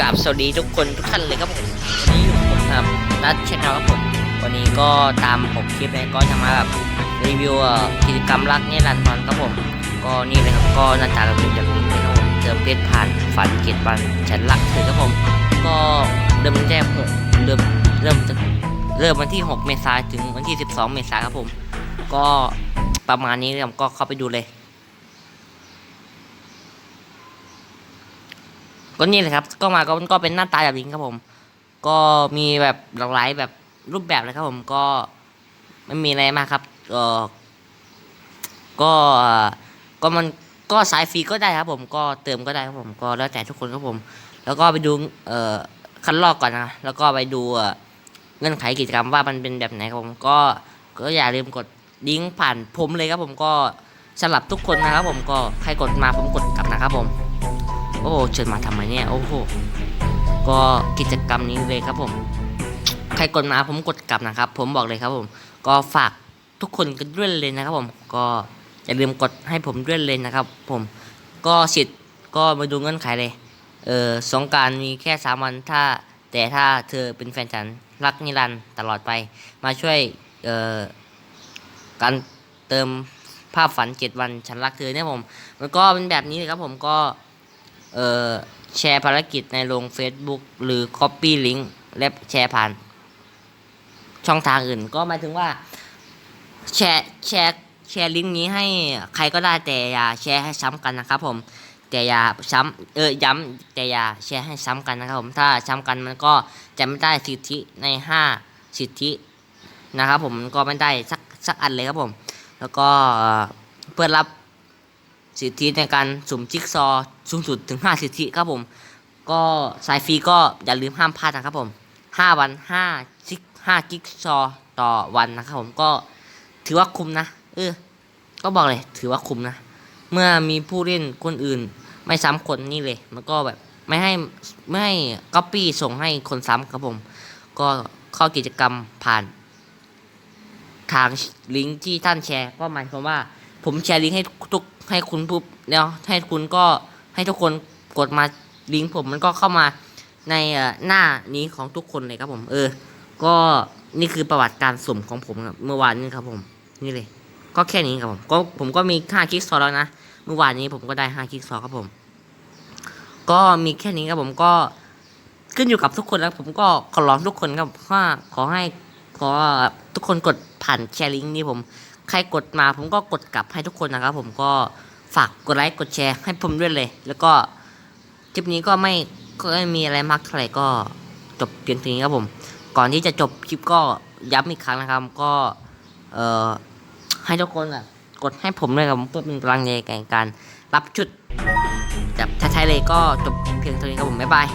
กราบสวัสดีทุกคนทุกท่านเลยครับผมวันนี้อยู่ผมครับนัดเชนครับผมวันนี้ก็ตามผมคลิปเลยก็จะมาแบบรีวิวกิจกรรมรักเนี่ยรันทอนครับผม ก็นี่เลยครับก็หน้าตาเราเป็นแบบนี้เลยครับผมเจอเพชรผ่านฝันเกียรติวันฉันรักเธอครับผม ก็เริ่มแต่หกเริ่มเริ่มจากเริ่มวันที่ 6 เมษายนถึงวันที่ 12 เมษายนครับผม ก็ประมาณนี้ครับก็เข้าไปดูเลย ก็นี่เลยครับ ก็มาก็ก็เป็นหน้าตาแบบนี้ครับผม ก็มีแบบหลากหลายแบบรูปแบบเลยครับผมก็ไม่มีอะไรมากครับเออก็ก็มันก็สายฟรีก็ได้ครับผมก็เติมก็ได้ครับผมก็แล้วแต่ทุกคนครับผม แล้วก็ไปดูเอ่อคันลอกก่อนนะแล้วก็ไปดูเอ่อเงื่อนไขกิจกรรมว่ามันเป็นแบบไหนครับผมก็ก็อย่าลืมกดลิงก์ผ่านผมเลยครับผมก็สำหรับทุกคนนะครับผมก็ใครกดมาผมกดกลับนะครับผม โอ้เชิญมาทำไมเนี่ยโอ้โหก็กิจกรรมนี้เลยครับผม ใครกดมาผมกดกลับนะครับ ผมบอกเลยครับผม ก็ฝากทุกคนกันด้วยเลยนะครับผม ก็อย่าลืมกดให้ผมด้วยเลยนะครับ ผม ก็สิทธิ์ก็มาดูเงื่อนไขเลย เออสงการมีแค่สามวันถ้า แต่ถ้าเธอเป็นแฟนฉันรักนิรันด์ตลอดไป มาช่วยเอ่อการเติมภาพฝันเจ็ดวันฉันรักเธอเนี่ยผม มันก็เป็นแบบนี้เลยครับผมก็ เอ่อแชร์ภารกิจในลง Facebook หรือ Copy Link และแชร์ผ่าน ช่องทางอื่น ก็หมายถึงว่า แชร์แชร์แชร์ลิงก์นี้ให้ใครก็ได้แต่อย่าแชร์ให้ซ้ำกันนะครับผมแต่อย่าซ้ำเออย้ำแต่อย่าแชร์ให้ซ้ำกันนะครับผมถ้าซ้ำกันมันก็จะไม่ได้สิทธิในห้าสิทธินะครับผมก็ไม่ได้สักสักอันเลยครับผม แล้วก็เอ่อเพื่อรับ สิทธิในการสุ่มจิ๊กซอสูงสุดถึง 5 สิทธิครับผม ก็สายฟรีก็อย่าลืมห้ามพลาดนะครับผม 5 วัน5ซิก5จิ๊กซอต่อวันนะครับผมก็ถือว่าคุ้มนะ เออ ก็บอกเลยถือว่าคุ้มนะ เมื่อมีผู้เล่นคนอื่น ไม่ซ้ำคนนี่เลย มันก็แบบไม่ให้ไม่ให้ก๊อปปี้ส่งให้คนซ้ำครับผม ก็เข้ากิจกรรมผ่านทางลิงก์ที่ท่านแชร์ก็หมายความว่า ผมแชร์ลิงก์ให้ทุกให้คุณปุ๊บแล้วให้คุณก็ให้ทุกคนกดมาลิงก์ผมมันก็เข้ามาในหน้านี้ของทุกคนเลยครับผม เออ ก็นี่คือประวัติการสุ่มของผมเมื่อวานนี้ครับผม นี่เลย ก็แค่นี้ครับผมก็ผมก็มีค่าคลิกซอว์แล้วนะเมื่อวานนี้ผมก็ได้5คลิกซอว์ครับผม ก็มีแค่นี้ครับผมก็ขึ้นอยู่กับทุกคนแล้วผมก็ขอร้องทุกคนครับว่าขอให้ขอทุกคนกดผ่านแชร์ลิงก์นี้ผม ใครกดมาผมก็กดกลับให้ทุกคนนะครับ ผมก็ฝากกดไลค์กดแชร์ให้ผมด้วยเลย แล้วก็คลิปนี้ก็ไม่ก็ไม่มีอะไรมากเท่าไหร่ก็จบเพียงเท่านี้ครับผม ก่อนที่จะจบคลิปก็ย้ำอีกครั้งนะครับ ก็เอ่อให้ทุกคนอะกดให้ผมด้วยครับเพื่อเป็นกำลังใจในการรับชุดแบบท้ายๆเลยก็จบเพียงเท่านี้ครับผมบ๊ายบาย